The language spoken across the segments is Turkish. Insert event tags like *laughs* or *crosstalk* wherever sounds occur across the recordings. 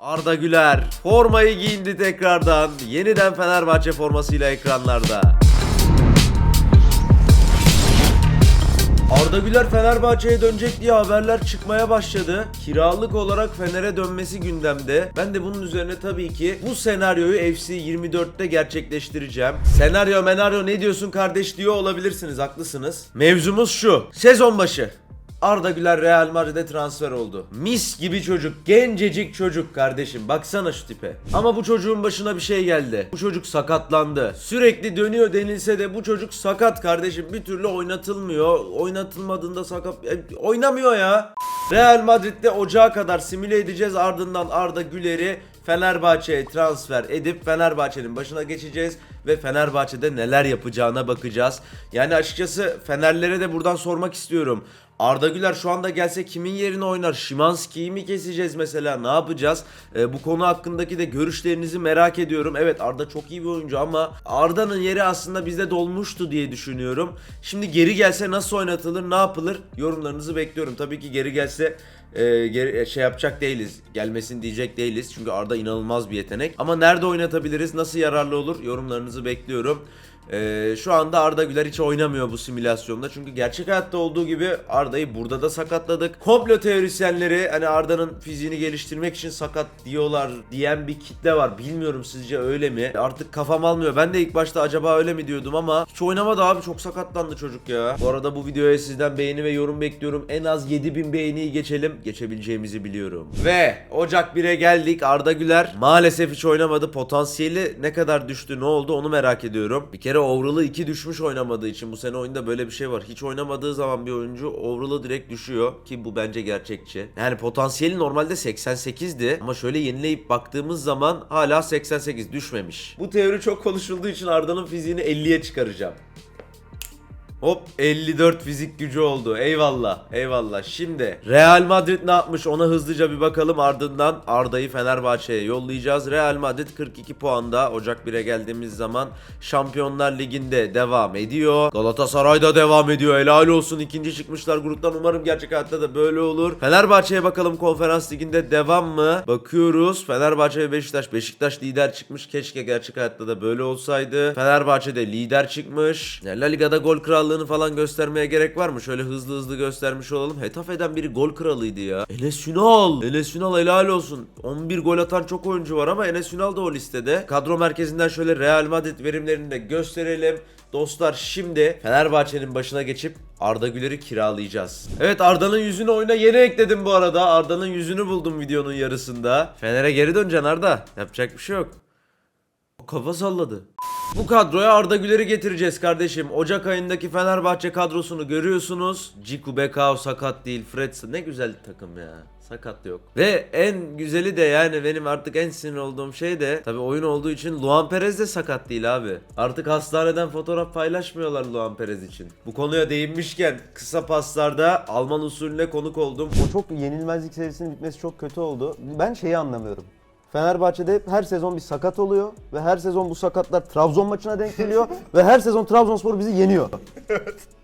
Arda Güler formayı giyindi tekrardan. Yeniden Fenerbahçe formasıyla ekranlarda. Arda Güler Fenerbahçe'ye dönecek diye haberler çıkmaya başladı. Kiralık olarak Fener'e dönmesi gündemde. Ben de bunun üzerine tabii ki bu senaryoyu FC 24'te gerçekleştireceğim. Senaryo menaryo ne diyorsun kardeş diyor olabilirsiniz haklısınız. Mevzumuz şu. Sezon başı. Arda Güler Real Madrid'e transfer oldu. Mis gibi çocuk, gencecik çocuk kardeşim. Baksana şu tipe. Ama bu çocuğun başına bir şey geldi. Bu çocuk sakatlandı. Sürekli dönüyor denilse de bu çocuk sakat kardeşim. Bir türlü oynatılmıyor. Oynatılmadığında sakat e, oynamıyor ya. Real Madrid'de ocağa kadar simüle edeceğiz. Ardından Arda Güler'i Fenerbahçe'ye transfer edip Fenerbahçe'nin başına geçeceğiz ve Fenerbahçe'de neler yapacağına bakacağız. Yani açıkçası Fenerlere de buradan sormak istiyorum. Arda Güler şu anda gelse kimin yerine oynar? Şimanski'yi mi keseceğiz mesela? Ne yapacağız? Ee, bu konu hakkındaki de görüşlerinizi merak ediyorum. Evet Arda çok iyi bir oyuncu ama Arda'nın yeri aslında bizde dolmuştu diye düşünüyorum. Şimdi geri gelse nasıl oynatılır? Ne yapılır? Yorumlarınızı bekliyorum. Tabii ki geri gelse e, geri, şey yapacak değiliz. Gelmesin diyecek değiliz. Çünkü Arda inanılmaz bir yetenek. Ama nerede oynatabiliriz? Nasıl yararlı olur? Yorumlarınızı bekliyorum. Ee, şu anda Arda Güler hiç oynamıyor bu simülasyonda. Çünkü gerçek hayatta olduğu gibi Arda'yı burada da sakatladık. Komplo teorisyenleri hani Arda'nın fiziğini geliştirmek için sakat diyorlar diyen bir kitle var. Bilmiyorum sizce öyle mi? Artık kafam almıyor. Ben de ilk başta acaba öyle mi diyordum ama hiç oynamadı abi. Çok sakatlandı çocuk ya. Bu arada bu videoya sizden beğeni ve yorum bekliyorum. En az 7000 beğeniyi geçelim. Geçebileceğimizi biliyorum. Ve Ocak 1'e geldik. Arda Güler maalesef hiç oynamadı. Potansiyeli ne kadar düştü ne oldu onu merak ediyorum. Bir kere overall'ı 2 düşmüş oynamadığı için bu sene oyunda böyle bir şey var. Hiç oynamadığı zaman bir oyuncu overall'ı direkt düşüyor ki bu bence gerçekçi. Yani potansiyeli normalde 88'di ama şöyle yenileyip baktığımız zaman hala 88 düşmemiş. Bu teori çok konuşulduğu için Arda'nın fiziğini 50'ye çıkaracağım. Hop 54 fizik gücü oldu. Eyvallah. Eyvallah. Şimdi Real Madrid ne yapmış ona hızlıca bir bakalım. Ardından Arda'yı Fenerbahçe'ye yollayacağız. Real Madrid 42 puanda. Ocak 1'e geldiğimiz zaman Şampiyonlar Ligi'nde devam ediyor. Galatasaray da devam ediyor. Helal olsun. ikinci çıkmışlar gruptan. Umarım gerçek hayatta da böyle olur. Fenerbahçe'ye bakalım Konferans Ligi'nde devam mı? Bakıyoruz. Fenerbahçe ve Beşiktaş. Beşiktaş lider çıkmış. Keşke gerçek hayatta da böyle olsaydı. Fenerbahçe'de lider çıkmış. La Liga'da gol krallığını falan göstermeye gerek var mı? Şöyle hızlı hızlı göstermiş olalım. Hetafe'den biri gol kralıydı ya. Enes Ünal. Enes Ünal helal olsun. 11 gol atan çok oyuncu var ama Enes Ünal da o listede. Kadro merkezinden şöyle Real Madrid verimlerini de gösterelim. Dostlar şimdi Fenerbahçe'nin başına geçip Arda Güler'i kiralayacağız. Evet Arda'nın yüzünü oyuna yeni ekledim bu arada. Arda'nın yüzünü buldum videonun yarısında. Fener'e geri döneceksin Arda. Yapacak bir şey yok. Kafa salladı. Bu kadroya Arda Güler'i getireceğiz kardeşim. Ocak ayındaki Fenerbahçe kadrosunu görüyorsunuz. Ciku Bekao sakat değil. Fred ne güzel takım ya. Sakat yok. Ve en güzeli de yani benim artık en sinir olduğum şey de tabi oyun olduğu için Luan Perez de sakat değil abi. Artık hastaneden fotoğraf paylaşmıyorlar Luan Perez için. Bu konuya değinmişken kısa paslarda Alman usulüne konuk oldum. O çok yenilmezlik serisinin bitmesi çok kötü oldu. Ben şeyi anlamıyorum. Fenerbahçe'de her sezon bir sakat oluyor ve her sezon bu sakatlar Trabzon maçına denk geliyor ve her sezon Trabzonspor bizi yeniyor. *laughs*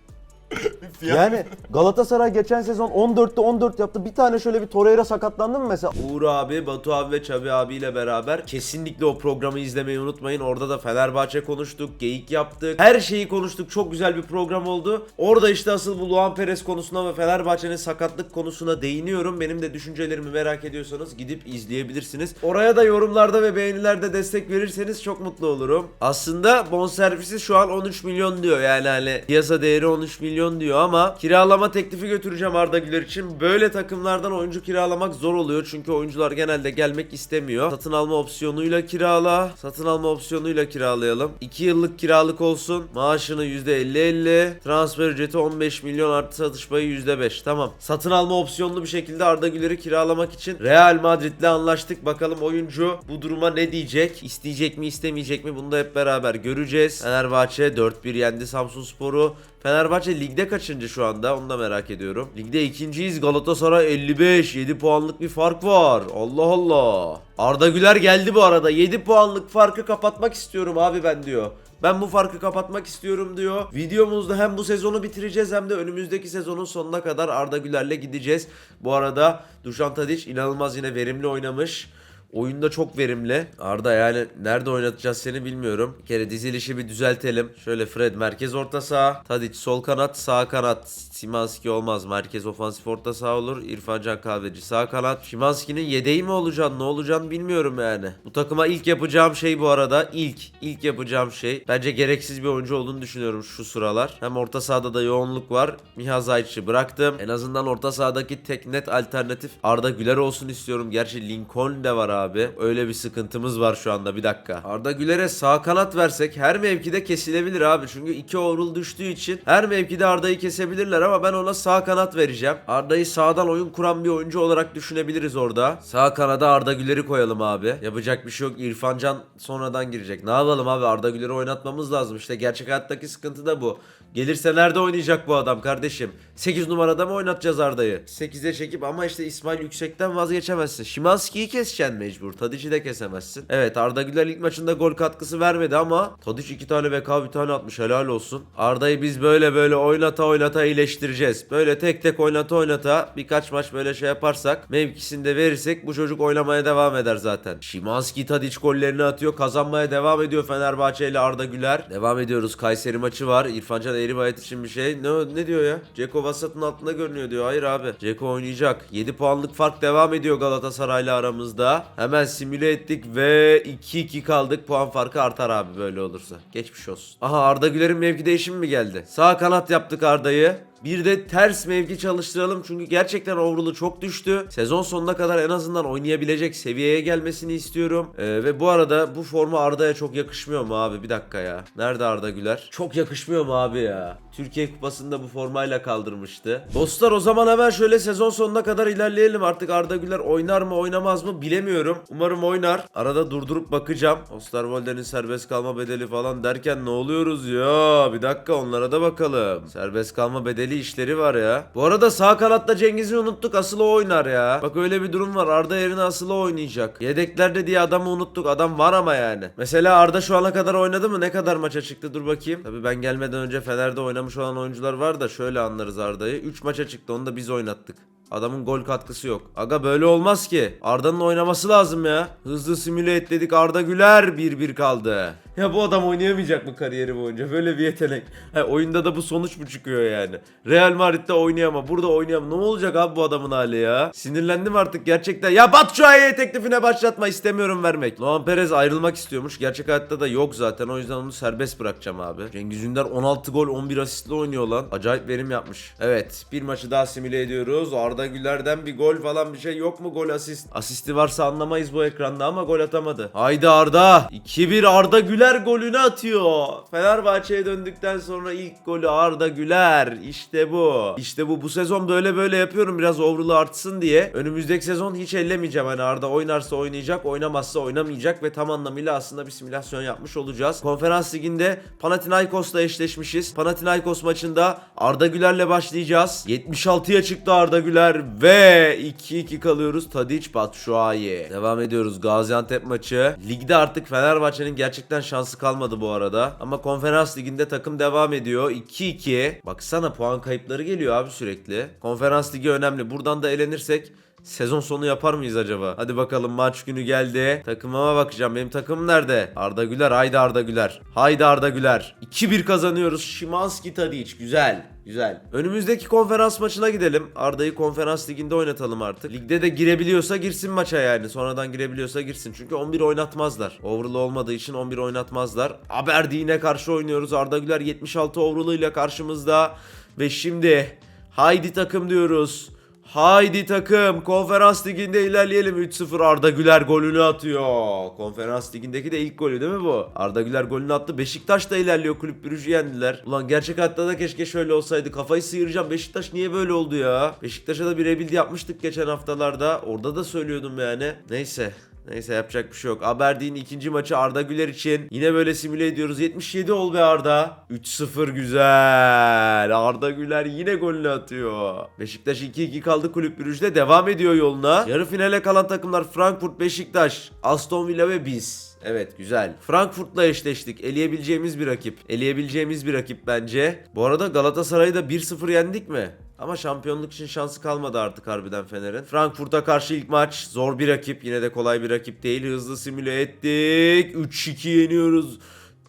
*laughs* yani Galatasaray geçen sezon 14'te 14 yaptı. Bir tane şöyle bir Torreira sakatlandı mı mesela? Uğur abi, Batu abi ve Çabi abiyle beraber kesinlikle o programı izlemeyi unutmayın. Orada da Fenerbahçe konuştuk, geyik yaptık. Her şeyi konuştuk. Çok güzel bir program oldu. Orada işte asıl bu Luan Perez konusuna ve Fenerbahçe'nin sakatlık konusuna değiniyorum. Benim de düşüncelerimi merak ediyorsanız gidip izleyebilirsiniz. Oraya da yorumlarda ve beğenilerde destek verirseniz çok mutlu olurum. Aslında bonservisi şu an 13 milyon diyor. Yani hani piyasa değeri 13 milyon diyor ama kiralama teklifi götüreceğim Arda Güler için. Böyle takımlardan oyuncu kiralamak zor oluyor. Çünkü oyuncular genelde gelmek istemiyor. Satın alma opsiyonuyla kirala. Satın alma opsiyonuyla kiralayalım. 2 yıllık kiralık olsun. Maaşını %50-50. Transfer ücreti 15 milyon artı satış payı %5. Tamam. Satın alma opsiyonlu bir şekilde Arda Güler'i kiralamak için Real Madrid'le anlaştık. Bakalım oyuncu bu duruma ne diyecek? İsteyecek mi istemeyecek mi? Bunu da hep beraber göreceğiz. Fenerbahçe 4-1 yendi Samsunspor'u. Fenerbahçe ligde kaçıncı şu anda onu da merak ediyorum. Ligde ikinciyiz Galatasaray 55 7 puanlık bir fark var. Allah Allah. Arda Güler geldi bu arada 7 puanlık farkı kapatmak istiyorum abi ben diyor. Ben bu farkı kapatmak istiyorum diyor. Videomuzda hem bu sezonu bitireceğiz hem de önümüzdeki sezonun sonuna kadar Arda Güler'le gideceğiz. Bu arada Dušan Tadić inanılmaz yine verimli oynamış. Oyunda çok verimli. Arda yani nerede oynatacağız seni bilmiyorum. Bir kere dizilişi bir düzeltelim. Şöyle Fred merkez orta saha. Tadic sol kanat sağ kanat. Simanski olmaz. Merkez ofansif orta saha olur. İrfan Can Kahveci sağ kanat. Şimanski'nin yedeği mi olacaksın ne olacaksın bilmiyorum yani. Bu takıma ilk yapacağım şey bu arada. ilk ilk yapacağım şey. Bence gereksiz bir oyuncu olduğunu düşünüyorum şu sıralar. Hem orta sahada da yoğunluk var. Miha Zayt'ı bıraktım. En azından orta sahadaki tek net alternatif Arda Güler olsun istiyorum. Gerçi Lincoln de var abi. Öyle bir sıkıntımız var şu anda bir dakika. Arda Güler'e sağ kanat versek her mevkide kesilebilir abi. Çünkü iki overall düştüğü için her mevkide Arda'yı kesebilirler ama ben ona sağ kanat vereceğim. Arda'yı sağdan oyun kuran bir oyuncu olarak düşünebiliriz orada. Sağ kanada Arda Güler'i koyalım abi. Yapacak bir şey yok. İrfan Can sonradan girecek. Ne yapalım abi Arda Güler'i oynatmamız lazım. İşte gerçek hayattaki sıkıntı da bu. Gelirse nerede oynayacak bu adam kardeşim? 8 numarada mı oynatacağız Arda'yı? 8'e çekip ama işte İsmail Yüksek'ten vazgeçemezsin. Şimanski'yi keseceksin mecbur. Tadic'i de kesemezsin. Evet Arda Güler ilk maçında gol katkısı vermedi ama Tadic 2 tane VK bir tane atmış helal olsun. Arda'yı biz böyle böyle oynata oynata iyileştireceğiz. Böyle tek tek oynata oynata birkaç maç böyle şey yaparsak mevkisini de verirsek bu çocuk oynamaya devam eder zaten. Şimanski Tadic gollerini atıyor. Kazanmaya devam ediyor Fenerbahçe ile Arda Güler. Devam ediyoruz. Kayseri maçı var. İrfan Can Eğribayat için bir şey. Ne, ne diyor ya? Ceko vasatın altında görünüyor diyor. Hayır abi. Ceko oynayacak. 7 puanlık fark devam ediyor Galatasaray'la aramızda. Hemen simüle ettik ve 2-2 kaldık. Puan farkı artar abi böyle olursa. Geçmiş olsun. Aha Arda Güler'in mevki değişimi mi geldi? Sağ kanat yaptık Arda'yı. Bir de ters mevki çalıştıralım çünkü gerçekten overall'u çok düştü. Sezon sonuna kadar en azından oynayabilecek seviyeye gelmesini istiyorum. Ee, ve bu arada bu forma Arda'ya çok yakışmıyor mu abi? Bir dakika ya. Nerede Arda Güler? Çok yakışmıyor mu abi ya? Türkiye Kupası'nda bu formayla kaldırmıştı. Dostlar o zaman hemen şöyle sezon sonuna kadar ilerleyelim. Artık Arda Güler oynar mı oynamaz mı bilemiyorum. Umarım oynar. Arada durdurup bakacağım. Osterwolde'nin serbest kalma bedeli falan derken ne oluyoruz ya? Bir dakika onlara da bakalım. Serbest kalma bedeli işleri var ya. Bu arada sağ kanatta Cengiz'i unuttuk. Asıl o oynar ya. Bak öyle bir durum var. Arda yerine asıl o oynayacak. Yedeklerde diye adamı unuttuk. Adam var ama yani. Mesela Arda şu ana kadar oynadı mı? Ne kadar maça çıktı? Dur bakayım. Tabii ben gelmeden önce Fener'de oynamış olan oyuncular var da şöyle anlarız Arda'yı. 3 maça çıktı. Onu da biz oynattık. Adamın gol katkısı yok. Aga böyle olmaz ki. Arda'nın oynaması lazım ya. Hızlı simüle et dedik Arda Güler 1-1 kaldı. Ya bu adam oynayamayacak mı kariyeri boyunca? Böyle bir yetenek. Ha, oyunda da bu sonuç mu çıkıyor yani? Real Madrid'de oynayama, burada oynayama. Ne olacak abi bu adamın hali ya? Sinirlendim artık gerçekten. Ya Batshuayi'ye teklifine başlatma istemiyorum vermek. Luan Perez ayrılmak istiyormuş. Gerçek hayatta da yok zaten. O yüzden onu serbest bırakacağım abi. Cengiz Ünder 16 gol 11 asistle oynuyor lan. Acayip verim yapmış. Evet bir maçı daha simüle ediyoruz. Arda Güler'den bir gol falan bir şey yok mu gol asist? Asisti varsa anlamayız bu ekranda ama gol atamadı. Haydi Arda. 2-1 Arda Güler golünü atıyor. Fenerbahçe'ye döndükten sonra ilk golü Arda Güler. İşte bu. İşte bu. Bu sezon böyle böyle yapıyorum biraz overall'ı artsın diye. Önümüzdeki sezon hiç ellemeyeceğim. Hani Arda oynarsa oynayacak, oynamazsa oynamayacak ve tam anlamıyla aslında bir simülasyon yapmış olacağız. Konferans liginde Panathinaikos'la eşleşmişiz. Panathinaikos maçında Arda Güler'le başlayacağız. 76'ya çıktı Arda Güler ve 2-2 kalıyoruz. Tadic Batshuayi. Devam ediyoruz Gaziantep maçı. Ligde artık Fenerbahçe'nin gerçekten şansı kalmadı bu arada. Ama konferans liginde takım devam ediyor. 2-2. Baksana puan kayıpları geliyor abi sürekli. Konferans ligi önemli. Buradan da elenirsek Sezon sonu yapar mıyız acaba? Hadi bakalım maç günü geldi. Takımıma bakacağım. Benim takımım nerede? Arda Güler. Haydi Arda Güler. Haydi Arda Güler. 2-1 kazanıyoruz. Şimanski Tadic. Güzel. Güzel. Önümüzdeki konferans maçına gidelim. Arda'yı konferans liginde oynatalım artık. Ligde de girebiliyorsa girsin maça yani. Sonradan girebiliyorsa girsin. Çünkü 11 oynatmazlar. Overall olmadığı için 11 oynatmazlar. Aberdeen'e karşı oynuyoruz. Arda Güler 76 overall'ıyla karşımızda. Ve şimdi haydi takım diyoruz. Haydi takım konferans liginde ilerleyelim 3-0 Arda Güler golünü atıyor. Konferans ligindeki de ilk golü değil mi bu? Arda Güler golünü attı. Beşiktaş da ilerliyor kulüp Brüj'ü yendiler. Ulan gerçek hayatta da keşke şöyle olsaydı. Kafayı sıyıracağım. Beşiktaş niye böyle oldu ya? Beşiktaş'a da bir rebuild yapmıştık geçen haftalarda. Orada da söylüyordum yani. Neyse. Neyse yapacak bir şey yok. Aberdeen ikinci maçı Arda Güler için. Yine böyle simüle ediyoruz. 77 ol be Arda. 3-0 güzel. Arda Güler yine golünü atıyor. Beşiktaş 2-2 kaldı kulüp Brüj'de devam ediyor yoluna. Yarı finale kalan takımlar Frankfurt, Beşiktaş, Aston Villa ve biz. Evet güzel. Frankfurt'la eşleştik. Eleyebileceğimiz bir rakip. Eleyebileceğimiz bir rakip bence. Bu arada Galatasaray'ı da 1-0 yendik mi? Ama şampiyonluk için şansı kalmadı artık harbiden Fener'in. Frankfurt'a karşı ilk maç zor bir rakip. Yine de kolay bir rakip değil. Hızlı simüle ettik. 3-2 yeniyoruz.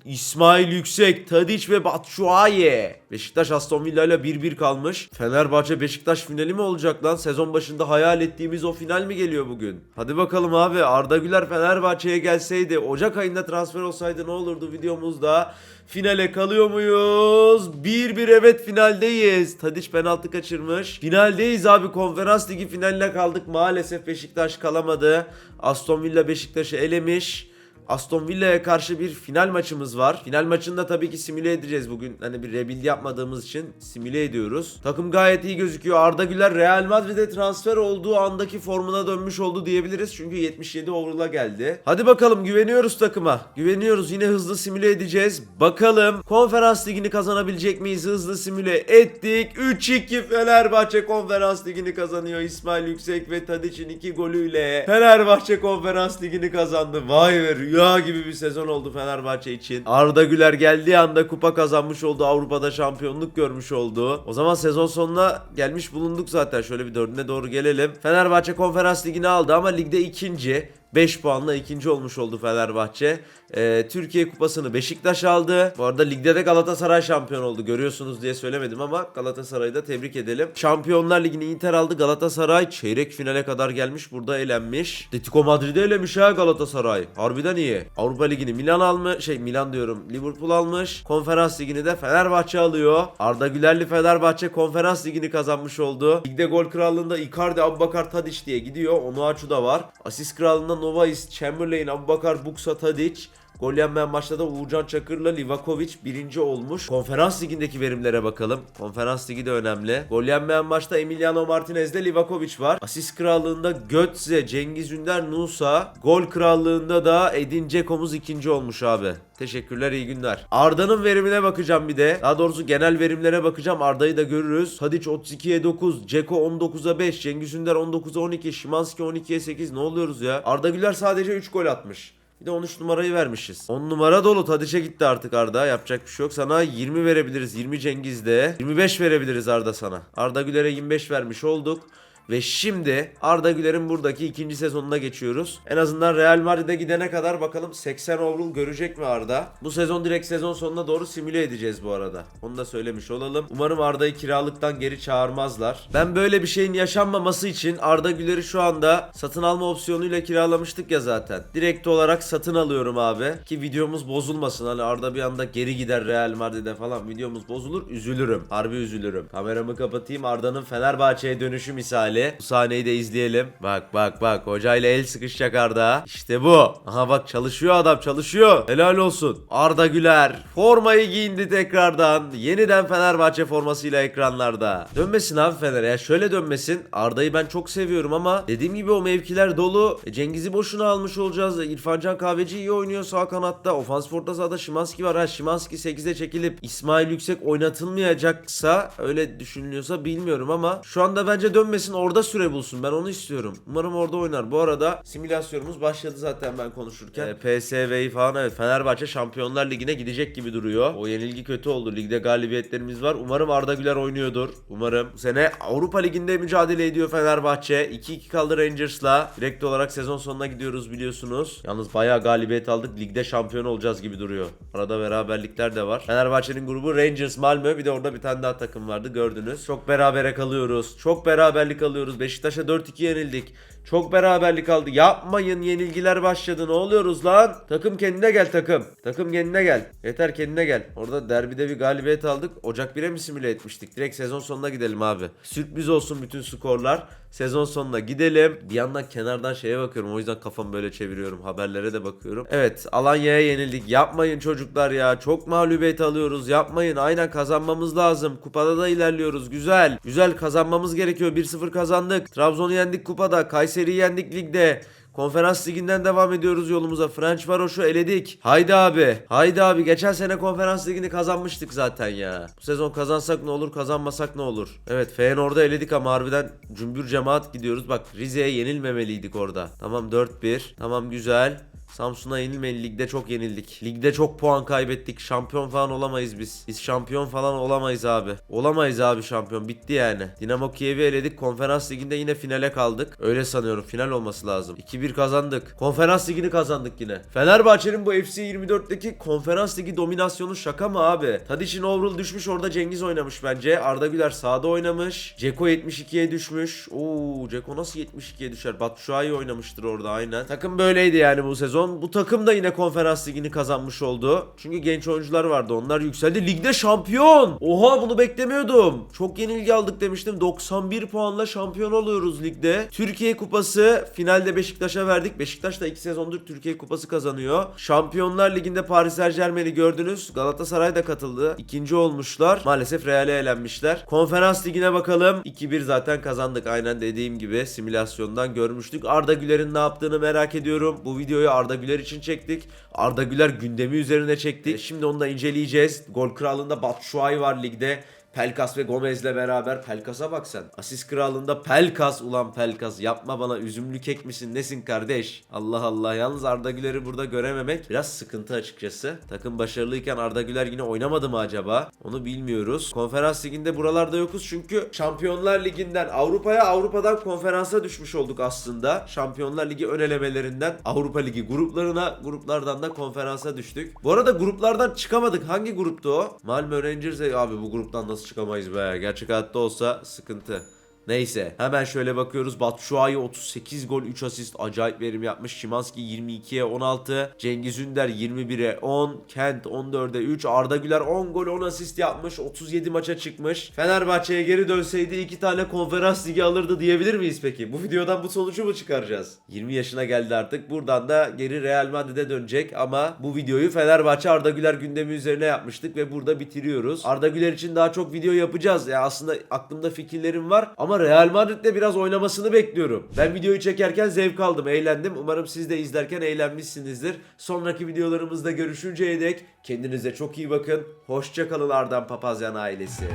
İsmail Yüksek, Tadiç ve Batshuayi. Beşiktaş Aston Villa ile 1-1 kalmış. Fenerbahçe Beşiktaş finali mi olacak lan? Sezon başında hayal ettiğimiz o final mi geliyor bugün? Hadi bakalım abi. Arda Güler Fenerbahçe'ye gelseydi, Ocak ayında transfer olsaydı ne olurdu videomuzda? Finale kalıyor muyuz? 1-1 evet finaldeyiz. Tadiç penaltı kaçırmış. Finaldeyiz abi. Konferans ligi finaline kaldık. Maalesef Beşiktaş kalamadı. Aston Villa Beşiktaş'ı elemiş. Aston Villa'ya karşı bir final maçımız var. Final maçında tabii ki simüle edeceğiz bugün. Hani bir rebuild yapmadığımız için simüle ediyoruz. Takım gayet iyi gözüküyor. Arda Güler Real Madrid'e transfer olduğu andaki formuna dönmüş oldu diyebiliriz. Çünkü 77 overall'a geldi. Hadi bakalım güveniyoruz takıma. Güveniyoruz. Yine hızlı simüle edeceğiz. Bakalım konferans ligini kazanabilecek miyiz? Hızlı simüle ettik. 3-2 Fenerbahçe konferans ligini kazanıyor. İsmail Yüksek ve Tadiç'in 2 golüyle. Fenerbahçe konferans ligini kazandı. Vay be rüya gibi bir sezon oldu Fenerbahçe için. Arda Güler geldiği anda kupa kazanmış oldu. Avrupa'da şampiyonluk görmüş oldu. O zaman sezon sonuna gelmiş bulunduk zaten. Şöyle bir dördüne doğru gelelim. Fenerbahçe konferans ligini aldı ama ligde ikinci. 5 puanla ikinci olmuş oldu Fenerbahçe. Ee, Türkiye Kupası'nı Beşiktaş aldı. Bu arada ligde de Galatasaray şampiyon oldu. Görüyorsunuz diye söylemedim ama Galatasaray'ı da tebrik edelim. Şampiyonlar Ligi'ni Inter aldı. Galatasaray çeyrek finale kadar gelmiş. Burada elenmiş. Atletico Madrid'e elemiş ha Galatasaray. Harbiden iyi. Avrupa Ligi'ni Milan almış. Şey Milan diyorum. Liverpool almış. Konferans Ligi'ni de Fenerbahçe alıyor. Arda Gülerli Fenerbahçe Konferans Ligi'ni kazanmış oldu. Ligde gol krallığında Icardi, Abubakar Tadic diye gidiyor. Onuachu da var. Asist krallığında Novais, Chamberlain, Abubakar, Buksa, Tadic. Gol yenmeyen maçta da Uğurcan Çakır'la Livakovic birinci olmuş. Konferans ligindeki verimlere bakalım. Konferans ligi de önemli. Gol yenmeyen maçta Emiliano Martinez'de Livakovic var. Asist krallığında Götze, Cengiz Ünder, Nusa. Gol krallığında da Edin Dzeko'muz ikinci olmuş abi. Teşekkürler iyi günler. Arda'nın verimine bakacağım bir de. Daha doğrusu genel verimlere bakacağım. Arda'yı da görürüz. Tadic 32'ye 9, Ceko 19'a 5, Cengiz Ünder 19'a 12, Şimanski 12'ye 8. Ne oluyoruz ya? Arda Güler sadece 3 gol atmış. Bir de 13 numarayı vermişiz. 10 numara dolu. Tadiç'e gitti artık Arda. Yapacak bir şey yok. Sana 20 verebiliriz. 20 Cengiz'de. 25 verebiliriz Arda sana. Arda Güler'e 25 vermiş olduk. Ve şimdi Arda Güler'in buradaki ikinci sezonuna geçiyoruz. En azından Real Madrid'e gidene kadar bakalım 80 overall görecek mi Arda? Bu sezon direkt sezon sonuna doğru simüle edeceğiz bu arada. Onu da söylemiş olalım. Umarım Arda'yı kiralıktan geri çağırmazlar. Ben böyle bir şeyin yaşanmaması için Arda Güler'i şu anda satın alma opsiyonuyla kiralamıştık ya zaten. Direkt olarak satın alıyorum abi. Ki videomuz bozulmasın. Hani Arda bir anda geri gider Real Madrid'e falan. Videomuz bozulur. Üzülürüm. Harbi üzülürüm. Kameramı kapatayım. Arda'nın Fenerbahçe'ye dönüşü misali. Bu sahneyi de izleyelim. Bak bak bak. Hocayla el sıkışacak Arda. İşte bu. Aha bak çalışıyor adam çalışıyor. Helal olsun. Arda Güler. Formayı giyindi tekrardan. Yeniden Fenerbahçe formasıyla ekranlarda. Dönmesin abi Fener'e ya. Şöyle dönmesin. Arda'yı ben çok seviyorum ama dediğim gibi o mevkiler dolu. E, Cengiz'i boşuna almış olacağız. İrfancan Kahveci iyi oynuyor sağ kanatta. Ofans orta sahada Şimanski var. Ha Şimanski 8'e çekilip İsmail Yüksek oynatılmayacaksa öyle düşünülüyorsa bilmiyorum ama şu anda bence dönmesin orada süre bulsun. Ben onu istiyorum. Umarım orada oynar. Bu arada simülasyonumuz başladı zaten ben konuşurken. E, PSV'yi falan evet Fenerbahçe Şampiyonlar Ligi'ne gidecek gibi duruyor. O yenilgi kötü oldu. Ligde galibiyetlerimiz var. Umarım Arda Güler oynuyordur. Umarım. Bu sene Avrupa Ligi'nde mücadele ediyor Fenerbahçe. 2-2 kaldı Rangers'la. Direkt olarak sezon sonuna gidiyoruz biliyorsunuz. Yalnız bayağı galibiyet aldık. Ligde şampiyon olacağız gibi duruyor. Arada beraberlikler de var. Fenerbahçe'nin grubu Rangers, Malmö. Bir de orada bir tane daha takım vardı gördünüz. Çok berabere kalıyoruz. Çok beraberlik alıyoruz. Beşiktaş'a 4-2 yenildik. Çok beraberlik aldı. Yapmayın yenilgiler başladı. Ne oluyoruz lan? Takım kendine gel takım. Takım kendine gel. Yeter kendine gel. Orada derbide bir galibiyet aldık. Ocak 1'e mi simüle etmiştik? Direkt sezon sonuna gidelim abi. Sürpriz olsun bütün skorlar. Sezon sonuna gidelim. Bir yandan kenardan şeye bakıyorum. O yüzden kafamı böyle çeviriyorum. Haberlere de bakıyorum. Evet Alanya'ya yenildik. Yapmayın çocuklar ya. Çok mağlubiyet alıyoruz. Yapmayın. Aynen kazanmamız lazım. Kupada da ilerliyoruz. Güzel. Güzel kazanmamız gerekiyor. 1-0 kazandık. Trabzon'u yendik kupada. Kayseri'yi yendik ligde. Konferans liginden devam ediyoruz yolumuza. French Varoş'u eledik. Haydi abi. Haydi abi. Geçen sene konferans ligini kazanmıştık zaten ya. Bu sezon kazansak ne olur kazanmasak ne olur. Evet Feyenoord'u eledik ama harbiden cümbür cemaat gidiyoruz. Bak Rize'ye yenilmemeliydik orada. Tamam 4-1. Tamam güzel. Samsun'a yenilmeyin. Ligde çok yenildik. Ligde çok puan kaybettik. Şampiyon falan olamayız biz. Biz şampiyon falan olamayız abi. Olamayız abi şampiyon. Bitti yani. Dinamo Kiev'i eledik. Konferans liginde yine finale kaldık. Öyle sanıyorum. Final olması lazım. 2-1 kazandık. Konferans ligini kazandık yine. Fenerbahçe'nin bu FC 24'teki konferans ligi dominasyonu şaka mı abi? Tadic'in overall düşmüş. Orada Cengiz oynamış bence. Arda Güler sağda oynamış. Ceko 72'ye düşmüş. Oo, Ceko nasıl 72'ye düşer? Batshuayi oynamıştır orada aynen. Takım böyleydi yani bu sezon. Bu takım da yine konferans ligini kazanmış oldu. Çünkü genç oyuncular vardı. Onlar yükseldi. Ligde şampiyon. Oha bunu beklemiyordum. Çok yenilgi aldık demiştim. 91 puanla şampiyon oluyoruz ligde. Türkiye Kupası finalde Beşiktaş'a verdik. Beşiktaş da 2 sezondur Türkiye Kupası kazanıyor. Şampiyonlar Ligi'nde Paris Saint Germain'i gördünüz. Galatasaray da katıldı. İkinci olmuşlar. Maalesef Real'e elenmişler. Konferans Ligi'ne bakalım. 2-1 zaten kazandık. Aynen dediğim gibi simülasyondan görmüştük. Arda Güler'in ne yaptığını merak ediyorum. Bu videoyu Arda Güler için çektik. Arda Güler gündemi üzerine çektik. Şimdi onu da inceleyeceğiz. Gol kralında Batshuayi var ligde. Pelkas ve Gomez'le beraber Pelkas'a bak sen. Asist kralında Pelkas ulan Pelkas. Yapma bana üzümlü kek misin nesin kardeş? Allah Allah. Yalnız Arda Güler'i burada görememek biraz sıkıntı açıkçası. Takım başarılıyken Arda Güler yine oynamadı mı acaba? Onu bilmiyoruz. Konferans liginde buralarda yokuz çünkü Şampiyonlar Ligi'nden Avrupa'ya Avrupa'dan konferansa düşmüş olduk aslında. Şampiyonlar Ligi ön elemelerinden Avrupa Ligi gruplarına gruplardan da konferansa düştük. Bu arada gruplardan çıkamadık. Hangi gruptu o? Malmö Rangers abi bu gruptan nasıl çıkamayız be? Gerçek hayatta olsa sıkıntı. Neyse hemen şöyle bakıyoruz. Batshuayi 38 gol 3 asist acayip verim yapmış. Şimanski 22'ye 16. Cengiz Ünder 21'e 10. Kent 14'e 3. Arda Güler 10 gol 10 asist yapmış. 37 maça çıkmış. Fenerbahçe'ye geri dönseydi 2 tane konferans ligi alırdı diyebilir miyiz peki? Bu videodan bu sonucu mu çıkaracağız? 20 yaşına geldi artık. Buradan da geri Real Madrid'e dönecek ama bu videoyu Fenerbahçe Arda Güler gündemi üzerine yapmıştık ve burada bitiriyoruz. Arda Güler için daha çok video yapacağız. Ya aslında aklımda fikirlerim var ama Real Madrid'de biraz oynamasını bekliyorum. Ben videoyu çekerken zevk aldım, eğlendim. Umarım siz de izlerken eğlenmişsinizdir. Sonraki videolarımızda görüşünceye dek kendinize çok iyi bakın. Hoşça kalın Ardan Papazyan ailesi.